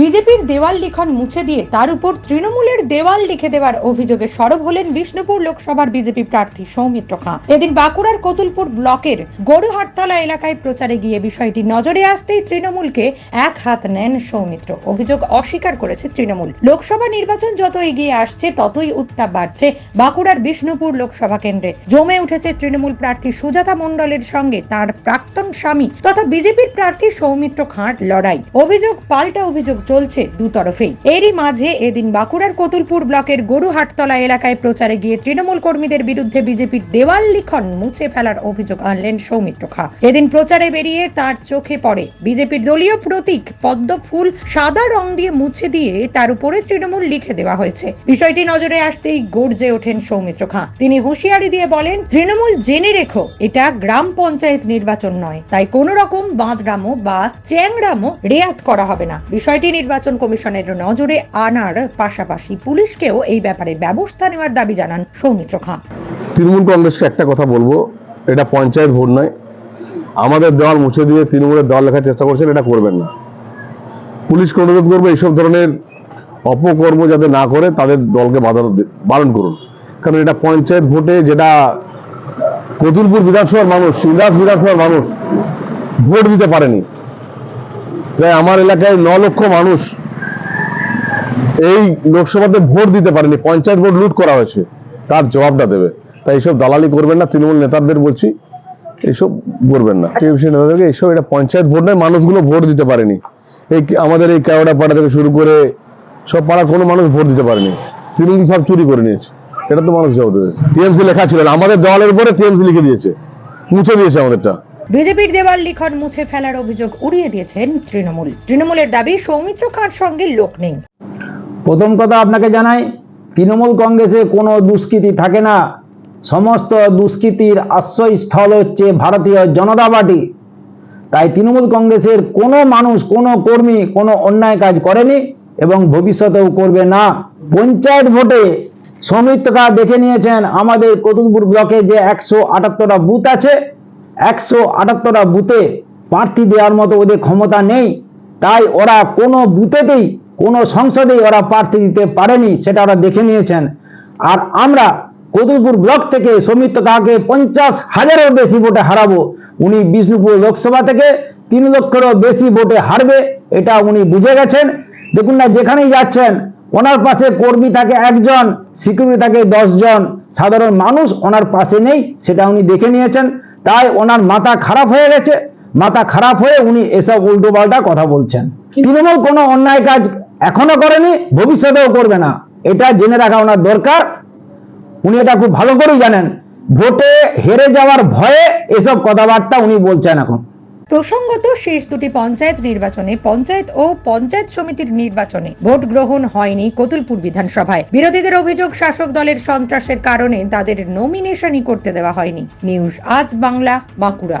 বিজেপির দেওয়াল লিখন মুছে দিয়ে তার উপর তৃণমূলের দেওয়াল লিখে দেওয়ার অভিযোগে সরব হলেন বিষ্ণুপুর লোকসভার বিজেপি প্রার্থী সৌমিত্র খাঁ। এদিন বাঁকুড়ার কতুলপুর ব্লকের গরুহাটতলা এলাকায় প্রচারে গিয়ে বিষয়টি নজরে আসতেই তৃণমূলকে এক হাত নেন সৌমিত্র। অভিযোগ অস্বীকার করেছে তৃণমূল। লোকসভা নির্বাচন যত এগিয়ে আসছে, ততই উত্তাপ বাড়ছে বাঁকুড়ার বিষ্ণুপুর লোকসভা কেন্দ্রে। জমে উঠেছে তৃণমূল প্রার্থী সুজাতা মণ্ডলের সঙ্গে তার প্রাক্তন স্বামী তথা বিজেপির প্রার্থী সৌমিত্র খাঁর লড়াই। অভিযোগ পাল্টা অভিযোগ চলছে দুতরফেই এরই মাঝে এদিন বাঁকুড়ার কতুলপুর ব্লকের গরুহাটতলা এলাকায় প্রচারে গিয়ে তৃণমূল কর্মীদের বিরুদ্ধে বিজেপির দেওয়াল লিখন মুছে ফেলার অভিযোগ আনলেন সৌমিত্র খা। এদিন প্রচারে বেরিয়ে তার চোখে পড়ে বিজেপির দলীয় প্রতীক পদ্ম ফুল সাদা রং দিয়ে মুছে দিয়ে তার উপরে তৃণমূল লিখে দেওয়া হয়েছে। বিষয়টি নজরে আসতেই গর্জে ওঠেন সৌমিত্র খাঁ। তিনি হুঁশিয়ারি দিয়ে বলেন, তৃণমূল জেনে রেখো, এটা গ্রাম পঞ্চায়েত নির্বাচন নয়, তাই কোনো রকম বাঁধরামো বা চ্যাংরামো রেয়াত করা হবে না। বিষয়টি নির্বাচন কমিশনের নজরে আনার পাশাপাশি পুলিশকেও এই ব্যাপারে ব্যবস্থা নেওয়ার দাবি জানান সৌমিত্র খাঁ। তৃণমূল কংগ্রেসকে একটা কথা বলব, এটা পঞ্চায়েত ভোট নয়। আমাদের দল মুছে দিয়ে তৃণমূলের দল লেখার চেষ্টা করছেন, এটা করবেন না। পুলিশকে অনুরোধ করব, এইসব ধরনের অপকর্ম যাতে না করে, তাদের দলকে বারণ করুন। কারণ এটা পঞ্চায়েত ভোটে যেটা কতুলপুর বিধানসভার মানুষ ইন্দাস বিধানসভার মানুষ ভোট দিতে পারেনি। প্রায় আমার এলাকায় ন লক্ষ মানুষ এই লোকসভাতে ভোট দিতে পারেনি, পঞ্চায়েত ভোট লুট করা হয়েছে, তার জবাবটা দেবে। তাই এইসব দালালি করবেন না, তৃণমূল নেতাদের বলছি এইসব করবেন না। টিএমসি নেতাদেরকে? এইসব এটা পঞ্চায়েত ভোট নয়, মানুষগুলো ভোট দিতে পারেনি। এই আমাদের এই কেওড়া পাড়া থেকে শুরু করে সব পাড়া কোনো মানুষ ভোট দিতে পারেনি। তৃণমূল সব চুরি করে নিয়েছে। এটা তো মানুষ জবাব দেবে। টিএমসি লেখা ছিল আমাদের দেওয়ালের উপরে টিএমসি লিখে দিয়েছে। মুছে দিয়েছে আমাদেরটা। বিজেপির দেওয়াল লিখন মুছে ফেলার অভিযোগ উড়িয়ে দিয়েছেন তৃণমূল। তৃণমূলের দাবি সৌমিত্র খাঁর সঙ্গে লোক নেই। প্রথম কথা আপনাকে জানাই, তৃণমূল কংগ্রেসে কোনো দুষ্কৃতি থাকে না। সমস্ত দুষ্কৃতির আশ্রয়স্থল হচ্ছে ভারতীয় জনতা পার্টি। তাই তৃণমূল কংগ্রেসের কোনো মানুষ, কোনো কর্মী, কোনো অন্যায় কাজ করেনি এবং ভবিষ্যতেও করবে না। পঞ্চায়েত ভোটে সৌমিত্রকা দেখে নিয়েছেন, আমাদের কতুলপুর ব্লকে যে একশো আটাত্তরটা বুথ আছে একশো আটাত্তরটা বুথে প্রার্থী দেওয়ার মতো ওদের ক্ষমতা নেই। তাই ওরা কোনো বুথেতেই, কোনো সংসদেই ওরা প্রার্থী দিতে পারেনি, সেটা ওরা দেখে নিয়েছেন। আর আমরা কতুলপুর ব্লক থেকে সৌমিত্র কাকে পঞ্চাশ হাজারের বেশি ভোটে হারাবো। উনি বিষ্ণুপুর লোকসভা থেকে তিন লক্ষেরও বেশি ভোটে হারবে, এটা উনি বুঝে গেছেন। দেখুন না, যেখানেই যাচ্ছেন, ওনার পাশে কর্মী থাকে একজন, সিকিউরিটি থাকে জন সাধারণ মানুষ ওনার পাশে নেই, সেটা উনি দেখে নিয়েছেন। তাই ওনার মাথা খারাপ হয়ে গেছে। মাথা খারাপ হয়ে উনি এসব উল্টো পাল্টা কথা বলছেন। তৃণমূল কোনো অন্যায় কাজ এখনও করেনি ভবিষ্যতেও করবে না। এটা জেনে রাখা ওনার দরকার। উনি এটা খুব ভালো করেই জানেন। ভোটে হেরে যাওয়ার ভয়ে এসব কথাবার্তা উনি বলছেন এখন। প্রসঙ্গত শেষ দুটি পঞ্চায়েত নির্বাচনে পঞ্চায়েত ও পঞ্চায়েত সমিতির নির্বাচনে ভোট গ্রহণ হয়নি কতুলপুর বিধানসভায়। বিরোধীদের অভিযোগ শাসক দলের সন্ত্রাসের কারণে তাদের নমিনেশনই করতে দেওয়া হয়নি। নিউজ আজ বাংলা, বাঁকুড়া।